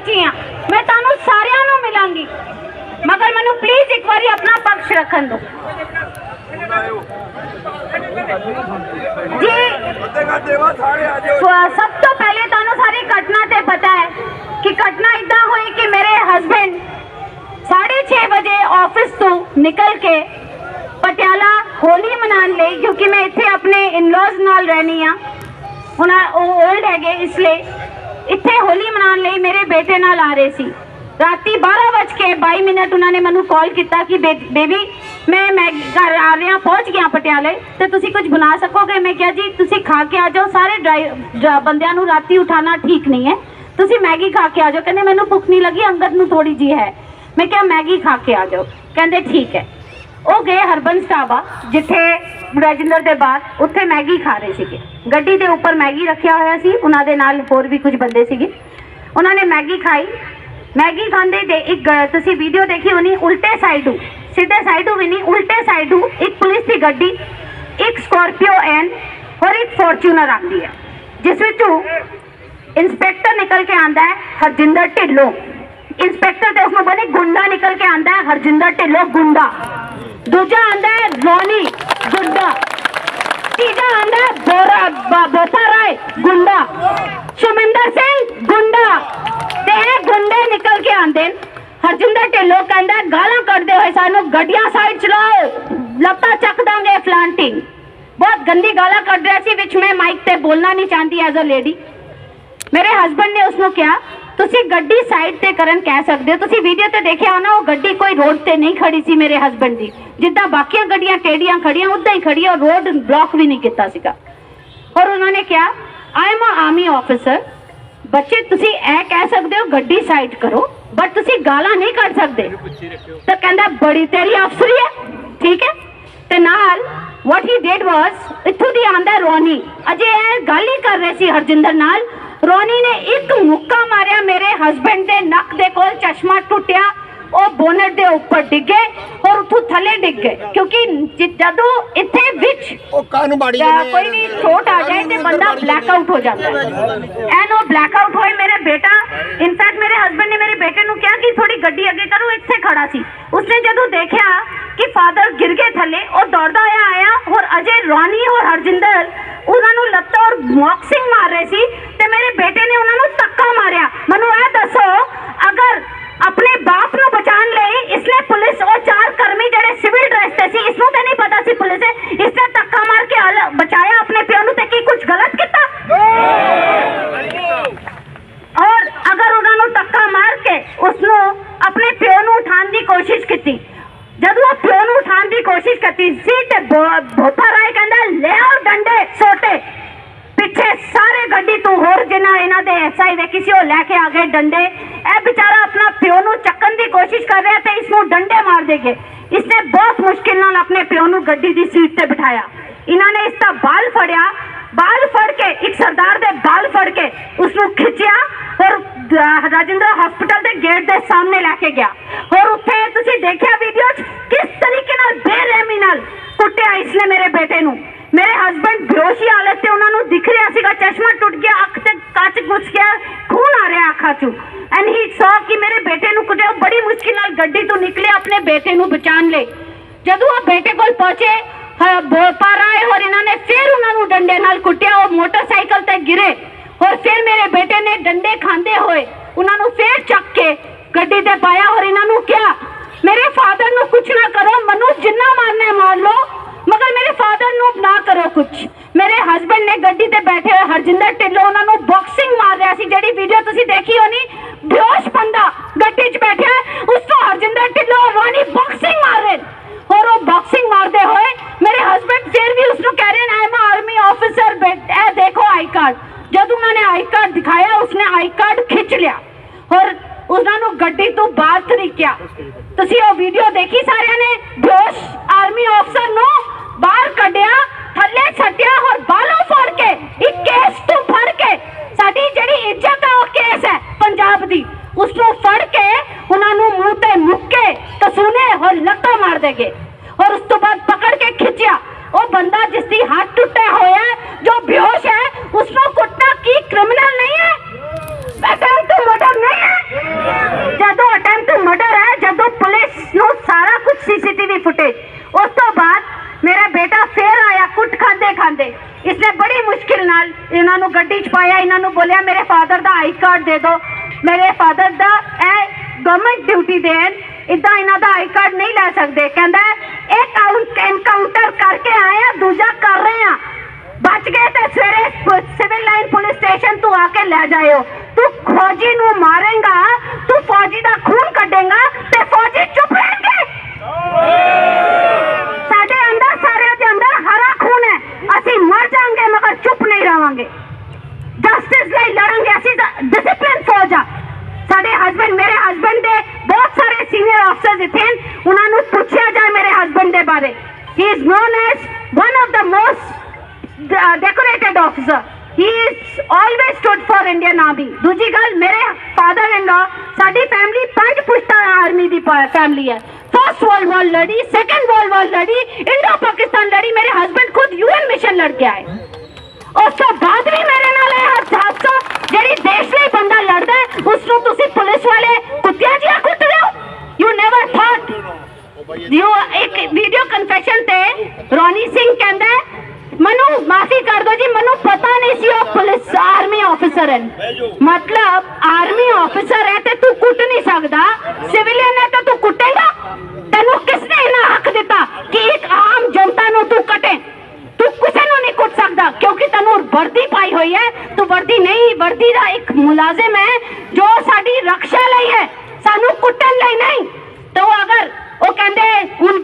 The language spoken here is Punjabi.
ਪਹੁੰਚੀ ਹਾਂ ਮੈਂ ਤੁਹਾਨੂੰ ਸਾਰਿਆਂ ਨੂੰ ਮਿਲਾਂਗੀ। ਮਗਰ ਮੈਨੂੰ ਪਲੀਜ਼ ਇੱਕ ਵਾਰੀ ਆਪਣਾ ਪਕਸ਼ ਰੱਖਣ ਦਿਓ। ਜੀ। ਸਭ ਤੋਂ ਪਹਿਲੇ ਤੁਹਾਨੂੰ ਸਾਰੀ ਘਟਨਾ ਤੇ ਪਤਾ ਹੈ ਕਿ ਘਟਨਾ ਇਦਾਂ ਹੋਈ ਕਿ ਮੇਰੇ ਹਸਬੰਡ 6:30 ਵਜੇ ਆਫਿਸ ਤੋਂ ਨਿਕਲ ਕੇ ਪਟਿਆਲਾ ਹੋਲੀ ਮਨਾਉਣ ਲਈ, ਕਿਉਂਕਿ ਮੈਂ ਇੱਥੇ ਆਪਣੇ ਇਨ-ਲॉज ਨਾਲ ਰਹਿਣੀ ਆ। ਹੁਣ ਉਹ 올ਡ ਹੈਗੇ, ਇਸ ਲਈ ਇੱਥੇ ਹੋਲੀ ਮਨਾਉਣ ਲਈ ਮੇਰੇ ਬੇਟੇ ਨਾਲ ਆ ਰਹੇ ਸੀ। ਰਾਤੀ 12:22 ਮਿੰਟ ਉਹਨਾਂ ਨੇ ਮੈਨੂੰ ਕਾਲ ਕੀਤਾ ਕਿ ਬੇ- ਬੇਬੀ, ਮੈਂ ਮੈਂ ਘਰ ਆ ਰਿਹਾ, ਪਹੁੰਚ ਗਿਆ ਪਟਿਆਲੇ, ਤੇ ਤੁਸੀਂ ਕੁਝ ਬਣਾ ਸਕੋਗੇ? ਮੈਂ ਕਿਹਾ ਜੀ, ਤੁਸੀਂ ਖਾ ਕੇ ਆ ਜਾਓ, ਸਾਰੇ ਡਰਾਈ- ਜ- ਬੰਦਿਆਂ ਨੂੰ ਰਾਤੀ ਉਠਾਣਾ ਠੀਕ ਨਹੀਂ ਹੈ। ਤੁਸੀਂ ਮੈਗੀ ਖਾ ਕੇ ਆ ਜਾਓ। ਕਹਿੰਦੇ, ਮੈਨੂੰ ਭੁੱਖ ਨਹੀਂ ਲੱਗੀ, ਅੰਗਦ ਨੂੰ ਥੋੜੀ ਜੀ ਹੈ। ਮੈਂ ਕਿਹਾ, ਮੈਗੀ ਖਾ ਕੇ ਆ ਜਾਓ। ਕਹਿੰਦੇ, ਠੀਕ ਹੈ। ਉਹ ਗਏ ਹਰਬੰਸ ਢਾਬਾ, ਜਿੱਥੇ ਰਜਿੰਦਰ ਦੇ ਬਾਅਦ ਉੱਥੇ ਮੈਗੀ ਖਾ ਰਹੇ ਸੀਗੇ। ਗੱਡੀ ਦੇ ਉੱਪਰ ਮੈਗੀ ਰੱਖਿਆ ਹੋਇਆ ਸੀ, ਉਹਨਾਂ ਦੇ ਨਾਲ ਹੋਰ ਵੀ ਕੁਝ ਬੰਦੇ ਸੀਗੇ। ਉਹਨਾਂ ਨੇ ਮੈਗੀ ਖਾਈ। ਮੈਗੀ ਖਾਂਦੇ ਦੇ ਇੱਕ, ਤੁਸੀਂ ਵੀਡੀਓ ਦੇਖੀ ਹੋਣੀ, ਉਲਟੇ ਸਾਈਡੂ ਸਿੱਧੇ ਸਾਈਡੂ ਵੀ ਨਹੀਂ, ਉਲਟੇ ਸਾਈਡੂ ਇੱਕ ਪੁਲਿਸ ਦੀ ਗੱਡੀ, ਇੱਕ ਸਕਾਰਪੀਓ ਐਨ ਔਰ ਇੱਕ ਫੋਰਚੂਨਰ ਆਉਂਦੀ ਹੈ, ਜਿਸ ਵਿੱਚੋਂ ਇੰਸਪੈਕਟਰ ਨਿਕਲ ਕੇ ਆਂਦਾ ਹੈ, ਹਰਜਿੰਦਰ ਢਿੱਲੋਂ। ਇੰਸਪੈਕਟਰ ਤੇ ਉਸਨੂੰ ਬਣੇ ਗੁੰਡਾ ਨਿਕਲ ਕੇ ਆਂਦਾ ਹੈ, ਹਰਜਿੰਦਰ ਢਿੱਲੋਂ, ਗੁੰਡਾ। ਦੂਜਾ ਆਂਦਾ ਹੈ, ਰੋਨੀ। ਗੁੰਡਾ। ਤੀਜਾ ਆਂਦਾ? ਹੈ ਬੋਰਾ ਬ- ਸੁਮਿੰਦਰ ਸਿੰਘ, ਗੁੰਡਾ। ਤੇ ਇਹ ਗੁੰਡੇ ਨਿਕਲ ਕੇ ਆਂਦੇ ਹਰਜਿੰਦਰ ਢਿੱਲੋਂ ਕਹਿੰਦਾ, ਗਾਲਾਂ ਕੱਢਦੇ ਹੋਏ ਸਾਨੂੰ ਗੱਡੀਆਂ ਸਾਈਡ ਚਲਾਓ ਲੱਤਾਂ ਚੱਕ ਦਾਂਗੇ ਫਲਾਂਟਿੰਗ ਬਹੁਤ ਗੰਦੀ ਗਾਲਾਂ ਕੱਢ ਰਿਹਾ ਸੀ, ਵਿੱਚ ਮੈਂ ਮਾਈਕ ਤੇ ਬੋਲਣਾ ਨਹੀਂ ਚਾਹੁੰਦੀ ਐਜ਼ ਅ ਲੇਡੀ ਮੇਰੇ ਹਸਬੰਡ ਨੇ ਉਸਨੂੰ ਕਿਹਾ ਤੁਸੀਂ ਗੱਡੀ ਸਾਈਡ ਤੇ ਕਰਨ ਕਹਿ ਸਕਦੇ ਹੋ। ਤੁਸੀਂ ਵੀਡੀਓ ਤੇ ਦੇਖਿਆ ਹੋਣਾ ਉਹ ਗੱਡੀ ਕੋਈ ਰੋਡ ਤੇ ਨਹੀਂ ਖੜੀ ਸੀ ਮੇਰੇ ਹਸਬੰਡ ਦੀ। ਜਿੱਦਾਂ ਬਾਕੀਆਂ ਗੱਡੀਆਂ ਟੇਡੀਆਂ ਖੜੀਆਂ ਉਦਾਂ ਹੀ ਖੜੀ ਹੈ ਰੋਡ ਬਲੌਕ ਵੀ ਨਹੀਂ ਕੀਤਾ ਸੀਗਾ। ਔਰ ਉਹਨਾਂ ਨੇ ਕਿਹਾ I am a army officer ਬੱਚੇ ਤੁਸੀਂ ਇਹ ਕਹਿ ਸਕਦੇ ਹੋ ਗੱਡੀ ਸਾਈਡ ਕਰੋ ਬਟ ਤੁਸੀਂ ਗਾਲਾਂ ਨਹੀਂ ਕੱਢ ਸਕਦੇ। ਤਾਂ ਕਹਿੰਦਾ ਬੜੀ ਤੇਰੀ ਅਫਸਰੀ ਹੈ। ਠੀਕ ਹੈ? ਤੇ ਨਾਲ ਵਾਟ ਹੀ ਡਿਡ ਵਾਸ ਇੱਥੋਂ ਦੀ ਆਂਦਾ ਰੋਨੀ ਅਜੇ ਇਹ ਗੱਲ ਹੀ ਕਰ ਰਹੇ ਸੀ ਹਰਜਿੰਦਰ ਨਾਲ ਰੋਨੀ ਨੇ ਇੱਕ ਮੁੱਕਾ ਮਾਰਿਆ ਮੇਰੇ ਹਸਬੰਡ ਦੇ ਨੱਕ ਦੇ ਕੋਲ ਚਸ਼ਮਾ ਟੁੱਟਿਆ ਉਹ ਬੋਨਟ ਦੇ ਉੱਪਰ ਡਿੱਗੇ ਔਰ ਉੱਥੋਂ ਥੱਲੇ ਡਿੱਗ ਗਏ। ਕਿਉਂਕਿ ਜ- ਜਦੋਂ ਇੱਥੇ ਵਿੱਚ ਉਹ ਕਾਨੂੰ ਬਾੜੀ ਜਾਂ ਕੋਈ ਵੀ ਚੋਟ ਆ ਜਾਏ ਤੇ ਬੰਦਾ ਬਲੈਕ ਆਊਟ ਹੋ ਜਾਂਦਾ ਐਨ ਉਹ ਬਲੈਕ ਆਊਟ ਹੋਏ ਮੇਰੇ ਬੇਟਾ ਇਨਫੈਕਟ ਮੇਰੇ ਹਸਬੰਡ ਨੇ ਮੇਰੇ ਬੇਟੇ ਨੂੰ ਕਿਹਾ ਕਿ ਥੋੜੀ ਗੱਡੀ ਅੱਗੇ ਕਰੋ ਇੱਥੇ ਖੜਾ ਸੀ। ਉਸਨੇ ਜਦੋਂ ਦੇਖਿਆ ਕਿ ਫਾਦਰ ਗਿਰ ਗਏ ਥੱਲੇ ਉਹ ਦੌੜਦਾ ਆਇਆ ਆਇਆ ਔਰ ਅਜੇ ਰੌਣੀ ਔਰ ਹਰਜਿੰਦਰ ਉਹਨਾਂ ਨੂੰ ਲੱਤਾਂ ਔਰ ਮਾਰ ਰਹੇ ਸੀ ਤੇ ਮੇਰੇ ਬੇਟੇ ਨੇ ਉਹਨਾਂ ਨੂੰ ਧੱਕਾ ਮਾਰਿਆ ਮੈਨੂੰ ਇਹ ਦੱਸੋ ਅਗਰ ਆਪਣੇ ਬਾਪ ਨੂੰ ਬਚਾਉਣ ਲਈ ਇਸਨੇ ਪੁਲਿਸ ਉਹ ਚਾਰ ਕਰਮੀ ਜਿਹੜੇ ਸਿਵਲ ਡਰੈਸ ਤੇ ਸੀ ਇਸਨੂੰ ਤਾਂ ਨਹੀਂ ਪਤਾ ਸੀ ਪੁਲਿਸ ਹੈ ਇਸਨੇ ਧੱਕਾ ਮਾਰ ਕੇ ਅਲ- ਬਚਾਇਆ ਆਪਣੇ ਪਿਓ ਨੂੰ ਤੇ ਕੀ ਕੁਝ ਗਲਤ ਕੀਤਾ ਔਰ ਅਗਰ ਉਹਨਾਂ ਨੂੰ ਧੱਕਾ ਉਸਨੂੰ ਆਪਣੇ ਪਿਓ ਨੂੰ ਉਠਾਉਣ ਦੀ ਕੋਸ਼ਿਸ਼ ਕੀਤੀ। ਜਦੋਂ ਉਹ ਪਿਓ ਨੂੰ ਉਠਾਉਣ ਦੀ ਕੋਸ਼ਿਸ਼ ਕੀਤੀ, ਸੀ ਤੇ ਭੋਪਾ ਰਾਏ ਕਹਿੰਦਾ, ਲੈ ਆਓ ਡੰਡੇ ਸੋਟੇ ਪਿੱਛੇ ਸਾਰੇ ਗੱਡੀ ਤੋਂ ਹੋਰ ਜਿਨ੍ਹਾਂ ਇਹਨਾਂ ਦੇ ਐਸਆਈ ਵੇ ਕਿਸੇ ਉਹ ਲੈ ਕੇ ਆ ਗਏ ਡੰਡੇ। ਇਹ ਵਿਚਾਰਾ ਆਪਣਾ ਪਿਓ ਨੂੰ ਚੱਕਣ ਦੀ ਕੋਸ਼ਿਸ਼ ਕਰ ਰਿਹਾ ਤੇ ਇਸ ਨੂੰ ਡੰਡੇ ਮਾਰ ਦੇਗੇ ਇਸਨੇ ਬਹੁਤ ਮੁਸ਼ਕਿਲ ਨਾਲ ਆਪਣੇ ਪਿਓ ਨੂੰ ਗੱਡੀ ਦੀ ਸੀਟ ਤੇ ਬਿਠਾਇਆ। ਇਹਨਾਂ ਨੇ ਇਸ ਦਾ ਬਾਲ ਫੜਿਆ। ਬਾਲ ਫੜ ਕੇ, ਇੱਕ ਸਰਦਾਰ ਦੇ ਬਾਲ ਫੜ ਕੇ ਉਸ ਨੂੰ ਖਿੱਚਿਆ। ਰਾਜਿੰਦਰ ਹਸਪੀਟਲ ਦੇ ਗੇਟ ਦੇ ਸਾਹਮਣੇ ਲੈ ਕੇ ਗਿਆ। ਔਰ ਉੱਥੇ ਤੁਸੀਂ ਦੇਖਿਆ ਵੀਡੀਓ 'ਚ ਕਿਸ ਤਰੀਕੇ ਨਾਲ ਬੇਰਹਿਮੀ ਨਾਲ ਕੁੱਟਿਆ ਇਸਨੇ ਮੇਰੇ ਬੇਟੇ ਨੂੰ? ਮੇਰੇ ਹਸਬੰਡ ਬੇਹੋਸ਼ੀ ਹਾਲਤ ਤੇ ਉਹਨਾਂ ਨੂੰ ਦਿਖ ਰਿਹਾ ਸੀਗਾ, ਚਸ਼ਮਾ ਟੁੱਟ ਗਿਆ, ਅੱਖ ਤੇ ਕੱਚ ਘੁਸ ਗਿਆ, ਖੂਨ ਆ ਰਿਹਾ ਅੱਖਾਂ 'ਚੋਂ। ਐਂਡ ਹੀ ਸੌ ਕਿ ਮੇਰੇ ਬੇਟੇ ਨੂੰ ਕੁੱਟਿਆ ਬੜੀ ਮੁਸ਼ਕਿਲ ਨਾਲ ਗੱਡੀ ਤੋਂ ਨਿਕਲੇ ਆਪਣੇ ਬੇਟੇ ਨੂੰ ਬਚਾਉਣ ਲਈ। ਜਦੋਂ ਉਹ ਬੇਟੇ ਕੋਲ ਪਹੁੰਚੇ ਬੋਪਾ ਰਾਏ ਹੋਰ ਇਹਨਾਂ ਨੇ ਫਿਰ ਉਹਨਾਂ ਨੂੰ ਡੰਡੇ ਨਾਲ ਕੁੱਟਿਆ, ਉਹ ਮੋਟਰਸਾਈਕਲ ਤੇ ਗਿਰੇ। ਔਰ ਫਿਰ ਮੇਰੇ ਬੇਟੇ ਨੇ ਡੰਡੇ ਖਾਂਦੇ ਹੋਏ ਉਹਨਾਂ ਨੂੰ ਫਿਰ ਚੱਕ ਕੇ ਗੱਡੀ ਤੇ ਪਾਇਆ ਔਰ ਇਹਨਾਂ ਨੂੰ ਕਿਹਾ, ਮੇਰੇ ਫਾਦਰ ਨੂੰ ਕੁਝ ਨਾ ਕਰੋ, ਮਨੂੰ ਜਿੰਨਾ ਮਾਰਨਾ ਹੈ ਮਾਰ ਲਓ, ਮਗਰ ਮੇਰੇ ਫਾਦਰ ਨੂੰ ਨਾ ਕਰੋ ਕੁਝ ਮੇਰੇ ਹਸਬੰਡ ਨੇ ਗੱਡੀ ਤੇ ਬੈਠੇ ਹੋਏ ਹਰਜਿੰਦਰ ਢਿੱਲੋਂ ਉਹਨਾਂ ਨੂੰ ਬਾਕਸਿੰਗ ਮਾਰ ਰਿਹਾ ਸੀ, ਜਿਹੜੀ ਵੀਡੀਓ ਤੁਸੀਂ ਦੇਖੀ ਹੋਣੀ, ਬੇਹੋਸ਼ ਬੰਦਾ ਗੱਡੀ 'ਚ ਬੈਠਿਆ ਹੈ, ਉਸ ਤੋਂ ਹਰਜਿੰਦਰ ਢਿੱਲੋਂ ਔਰ ਰੋਣੀ ਬਾਕਸਿੰਗ ਮਾਰ ਰਹੇ ਨੇ। ਔਰ ਉਹ ਬਾਕਸਿੰਗ ਮਾਰਦੇ ਹੋਏ ਮੇਰੇ ਹਸਬੰਡ ਫਿਰ ਵੀ ਉਸ ਨੂੰ ਕਹਿ ਰਹੇ ਨੇ ਆਈ ਐਮ ਆਰਮੀ ਆਫੀਸਰ ਇਹ ਦੇਖੋ ਆਈ ਕਾਰਡ ਜਦ ਉਹਨਾਂ ਨੇ ਆਈ ਕਾਰਡ ਦਿਖਾਇਆ ਉਸਨੇ ਆਈ ਕਾਰਡ ਖਿੱਚ ਲਿਆ ਔਰ ਉਹਨਾਂ ਨੂੰ ਗੱਡੀ ਤੋਂ ਬਾਹਰ ਤਰੀਕਿਆ ਤੁਸੀਂ ਉਹ ਵੀਡੀਓ ਦੇਖੀ ਸਾਰਿਆਂ ਨੇ? ਬੇਹੋਸ਼ ਆਰਮੀ ਅਫਸਰ ਨੂੰ ਬਾਹਰ ਕੱਢਿਆ, ਥੱਲੇ ਛੱਡਿਆ ਔਰ ਬਾਲੋਂ ਫੜ ਕੇ, ਇੱਕ ਕੇਸ ਤੋਂ ਫੜ ਕੇ। ਸਾਡੀ ਜਿਹੜੀ ਇੱਜ਼ਤ ਹੈ ਉਹ ਕੇਸ ਹੈ ਪੰਜਾਬ ਦੀ। ਉਸ ਨੂੰ ਫੜ ਕੇ ਉਹਨਾਂ ਨੂੰ ਮੂੰਹ ਤੇ ਮੁੱਕੇ ਕਸੂਨੇ ਔਰ ਲੱਤਾਂ ਮਾਰ ਦੇਗੇ ਔਰ ਉਸ ਤੋਂ ਬਾਅਦ ਪਕੜ ਕੇ ਖਿੱਚਿਆ ਉਹ ਬੰਦਾ ਜਿਸ ਦੀ ਹੱਥ ਟੁੱਟਿਆ ਹੋਇਆ ਹੈ ਜੋ ਬੇਹੋਸ਼ ਹੈ ਉਸ ਨੂੰ ਕੁੱਟਣਾ ਕੀ ਕ੍ਰਿਮੀਨਲ ਨਹੀਂ ਹੈ ਅਟੈਂਪਟ ਟੂ ਮਰਡਰ ਨਹੀਂ ਹੈ ਬੋਲਿਆ, ਮੇਰੇ ਫਾਦਰ ਦਾ ਆਈ ਕਾਰਡ ਦੇ ਦਿਓ। ਮੇਰੇ ਫਾਦਰ ਦਾ ਇਹ ਗਵਰਨਮੈਂਟ ਡਿਊਟੀ ਦੇਣ ਇਦਾਂ ਇਹਨਾਂ ਦਾ ਆਈ ਕਾਰਡ ਨਹੀਂ ਲੈ ਸਕਦੇ। ਕਹਿੰਦਾ, ਇਹ ਐਨਕਾਊਂਟਰ ਕਰਕੇ ਆਏ ਦੂਜਾ ਕਰ ਰਹੇ ਆ। ਬਚ ਗਏ ਤੇ ਸਵੇਰੇ ਸਿਵਲ ਲਾਈਨ ਪੁਲਿਸ ਸਟੇਸ਼ਨ ਤੋਂ ਆ ਕੇ ਲੈ ਜਾਇਓ। ਤੂੰ ਫੌਜੀ ਨੂੰ ਮਾਰੇਗਾ, ਤੂੰ ਫੌਜੀ ਦਾ ਖੂਨ ਕੱਢੇਗਾ ਤੇ ਫੌਜੀ ਚੁੱਪ ਰਹਿਣਗੇ ਸਾਡੇ ਅੰਦਰ ਸਾਰਿਆਂ ਦੇ ਅੰਦਰ ਹਰਾ ਖੂਨ ਹੈ ਅਸੀਂ ਮਰ ਜਾਾਂਗੇ ਮਗਰ ਚੁੱਪ ਨਹੀਂ ਰਵਾਂਗੇ ਜਸਟਿਸ ਲਈ ਲੜਾਂਗੇ ਅਸੀਂ ਡਿਸਪਲਿਨ ਫੌਜ ਆ ਸਾਡੇ ਹਸਬੰਡ ਮੇਰੇ ਹਸਬੰਡ ਦੇ ਬਹੁਤ ਸਾਰੇ ਸੀਨੀਅਰ ਅਫਸਰਸ ਇੱਥੇ ਹਨ ਉਹਨਾਂ ਨੂੰ ਪੁੱਛਿਆ ਜਾਏ ਮੇਰੇ ਹਸਬੰਡ ਦੇ ਬਾਰੇ he is known as one of the most decorated officer he is always stood for Indian army ਦੂਜੀ ਗੱਲ ਮੇਰੇ ਫਾਦਰ ਇਨ ਲਾ ਸਾਡੀ ਫੈਮਿਲੀ ਪੰਜ ਪੁਸ਼ਤਾ ਆਰਮੀ ਦੀ ਫੈਮਿਲੀ ਹੈ ਫਸਟ ਵਰਲਡ ਵਾਰ ਲੜੀ ਸੈਕੰਡ ਵਰਲਡ ਵਾਰ ਲੜੀ ਇੰਡੋ ਪਾਕਿਸਤਾਨ ਲੜੀ ਮੇਰੇ ਹਸਬੰਡ ਖੁਦ ਯੂਐਨ ਮਿਸ਼ਨ ਲੜ ਕੇ ਆਏ ਉਸ ਤੋਂ ਬਾਅਦ ਵੀ ਮੇਰੇ ਨਾਲ ਇਹ ਹਾਦਸਾ ਜਿਹੜੀ ਦੇਸ਼ ਲਈ ਬੰਦਾ ਲੜਦਾ ਹੈ, ਉਸ ਨੂੰ ਤੁਸੀਂ ਪੁਲਿਸ ਵਾਲੇ ਕੁੱਤਿਆਂ ਜਿਹਾ ਕੁੱਟ ਰਹੇ ਹੋ ਯੂ ਨੈਵਰ ਥਾਟ ਯੂ ਇੱਕ ਵੀਡੀਓ ਕਨਫੈਸ਼ਨ ਤੇ ਰੋਨੀ ਸਿੰਘ ਕਹਿੰਦਾ ਹੈ, ਮੈਨੂੰ ਮਾਫੀ ਕਰ ਦਿਓ ਜੀ ਮੈਨੂੰ ਪਤਾ ਨਹੀਂ ਸੀ ਉਹ ਪੁਲਿਸ ਕਰਨ ਮਤਲਬ ਆਰਮੀ ਆਫੀਸਰ ਹੈ ਤੇ ਤੂੰ ਕੁੱਟ ਨਹੀਂ ਸਕਦਾ ਸਿਵਲੀਅਨ ਹੈ ਤਾਂ ਤੂੰ ਕੁੱਟੇਗਾ ਤੈਨੂੰ ਕਿਸ ਨੇ ਇਹਨਾਂ ਹੱਕ ਦਿੱਤਾ ਕਿ ਇੱਕ ਆਮ ਜਨਤਾ ਨੂੰ ਤੂੰ ਕਟੇ ਤੂੰ ਕਿਸੇ ਨੂੰ ਨਹੀਂ ਕੁੱਟ ਸਕਦਾ ਕਿਉਂਕਿ ਤੈਨੂੰ ਵਰਦੀ ਪਾਈ ਹੋਈ ਹੈ ਤੂੰ ਵਰਦੀ ਨਹੀਂ ਵਰਦੀ ਦਾ ਇੱਕ ਮੁਲਾਜ਼ਮ ਹੈ ਜੋ ਸਾਡੀ ਰੱਖਿਆ ਲਈ ਹੈ ਸਾਨੂੰ ਕੁੱਟਣ ਲਈ ਨਹੀਂ ਤੋ ਅਗਰ ਉਹ ਕਹਿੰਦੇ ਹੁਣ